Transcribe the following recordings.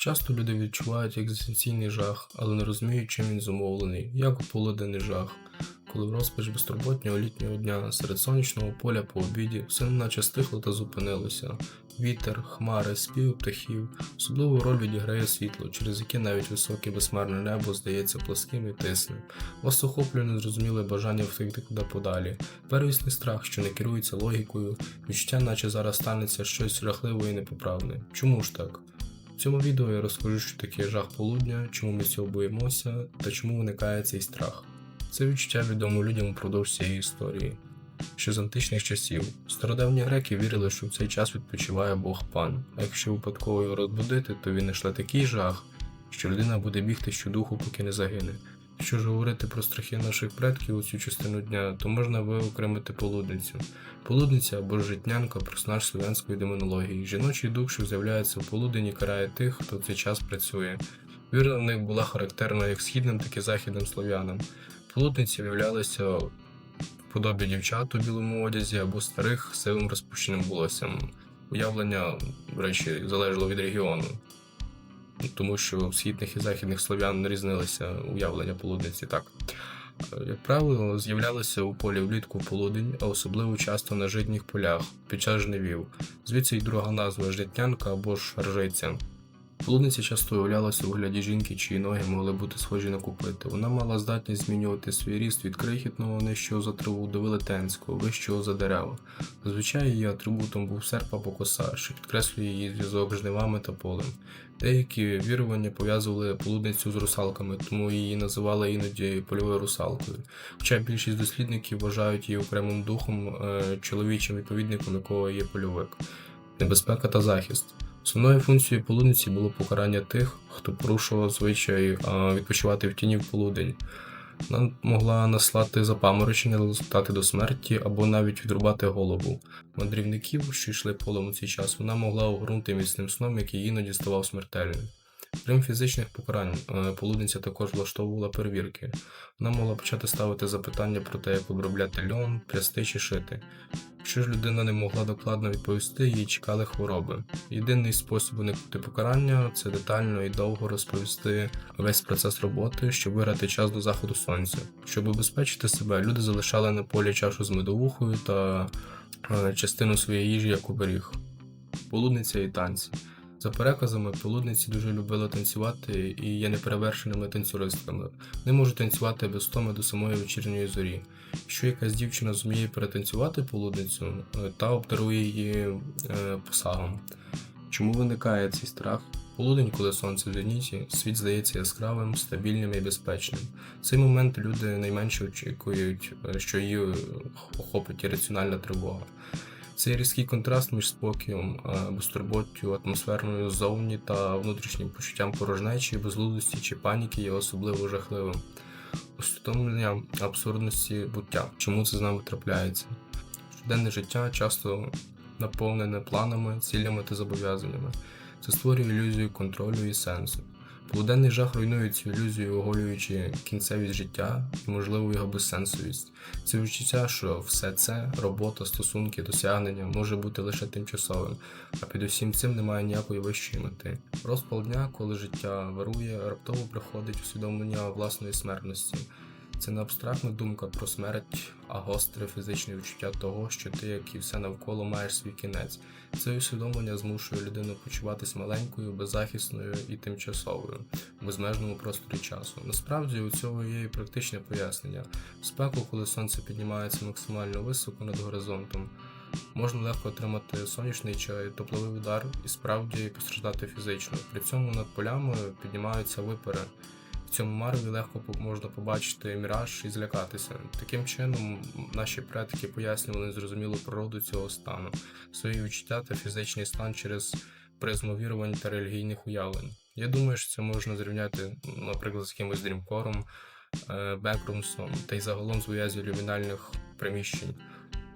Часто люди відчувають екзистенційний жах, але не розуміють, чим він зумовлений, як у полуденний жах, коли в розпач безтурботнього літнього дня серед сонячного поля по обіді все наче стихло та зупинилося. Вітер, хмари, спів птахів, особливу роль відіграє світло, через яке навіть високе безмарне небо здається плоским і тисним. Вас охоплює незрозуміле бажання втекти куди подалі, первісний страх, що не керується логікою, відчуття, наче зараз станеться щось жахливе і непоправне. Чому ж так? В цьому відео я розкажу, що таке жах полудня, чому ми цього боїмося та чому виникає цей страх. Це відчуття відомо людям впродовж цієї історії. Ще з античних часів стародавні греки вірили, що в цей час відпочиває Бог пан, а якщо випадково його розбудити, то він ішле такий жах, що людина буде бігти щодуху, поки не загине. Якщо ж говорити про страхи наших предків у цю частину дня, то можна виокремити полудницю. Полудниця або житнянка персонаж слов'янської демонології. Жіночий дух, що з'являється в полудені, карає тих, хто в цей час працює. Віра в них була характерна як східним, так і західним слов'янам. Полудниці виявлялися в подобі дівчат у білому одязі або старих сивим розпущеним волоссям. Уявлення, до речі, залежало від регіону, тому що у східних і західних слов'ян різнилися уявлення полудниці так. Як правило, з'являлися у полі влітку полудень, а особливо часто на житніх полях під час жнивів. Звідси й друга назва житнянка або ж ржиця. Полудниця часто уявлялася у вигляді жінки, чиї ноги могли бути схожі на купити. Вона мала здатність змінювати свій ріст від крихітного нижчого за траву до велетенського, вищого за дерева. Зазвичай її атрибутом був серп або коса, що підкреслює її зв'язок з жнивами та полем. Деякі вірування пов'язували полудницю з русалками, тому її називали іноді польовою русалкою. Хоча більшість дослідників вважають її окремим духом, е, чоловічим відповідником якого є польовик. Небезпека та захист. Основною функцією полудниці було покарання тих, хто порушував звичай відпочивати в тіні в полудень. Вона могла наслати запаморочення, результати до смерті або навіть відрубати голову. Мандрівників, що йшли полем у цей час, вона могла огорнути міцним сном, який іноді ставав смертельним. Крім фізичних покарань, е, полудниця також влаштовувала перевірки. Вона могла почати ставити запитання про те, як обробляти льон, прясти чи шити. Якщо ж людина не могла докладно відповісти, її чекали хвороби. Єдиний спосіб уникнути покарання це детально і довго розповісти весь процес роботи, щоб виграти час до заходу сонця. Щоб убезпечити себе, люди залишали на полі чашу з медовухою та е, частину своєї їжі як оберіг. Полудниця і танці. За переказами, полудниці дуже любили танцювати і є неперевершеними танцюристками. Не можуть танцювати без томи до самої вечірньої зорі. Якщо якась дівчина зуміє перетанцювати полудницю, е, та обдарує її е, посагом. Чому виникає цей страх? Полудень, коли сонце в зеніті, світ здається яскравим, стабільним і безпечним. В цей момент люди найменше очікують, е, що її охопить ірраціональна тривога. Цей різкий контраст між спокієм, е, безтурботтю, атмосферною ззовні та внутрішнім почуттям порожнечі, безлудості чи паніки є особливо жахливим. Усвідомлення абсурдності буття. Чому це з нами трапляється? Щоденне життя часто наповнене планами, цілями та зобов'язаннями. Це створює ілюзію контролю і сенсу. Полуденний жах руйнує цю ілюзію, оголюючи кінцевість життя і, можливо, його безсенсовість. Це відчуття, що все це, робота, стосунки, досягнення може бути лише тимчасовим, а під усім цим немає ніякої вищої мети. Розпал дня, коли життя вирує, раптово приходить усвідомлення власної смертності. Це не абстрактна думка про смерть, а гостре фізичне відчуття того, що ти, як і все навколо, маєш свій кінець. Це усвідомлення змушує людину почуватись маленькою, беззахисною і тимчасовою в безмежному просторі часу. Насправді у цього є і практичне пояснення. В спеку, коли сонце піднімається максимально високо над горизонтом, можна легко отримати сонячний чи тепловий удар і справді постраждати фізично. При цьому над полями піднімаються випари. Цьому марві легко можна побачити міраж і злякатися. Таким чином, наші предки пояснювали незрозумілу природу цього стану, свої відчуття та фізичний стан через призму вірувань та релігійних уявлень. Я думаю, що це можна зрівняти, наприклад, з якимось дрімкором, е, бекрумсом та й загалом з ув'язю люмінальних приміщень.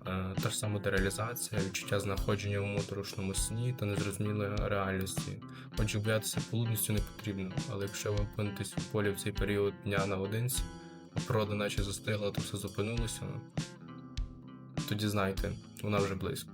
Е, та ж сама дереалізація, відчуття знаходження у моторошному сні та незрозумілої реальності. Отже, боятися полудністю не потрібно, але якщо ви опинитесь у полі в цей період дня наодинці, а природа наче застигла, то все зупинилося, тоді знайте, вона вже близько.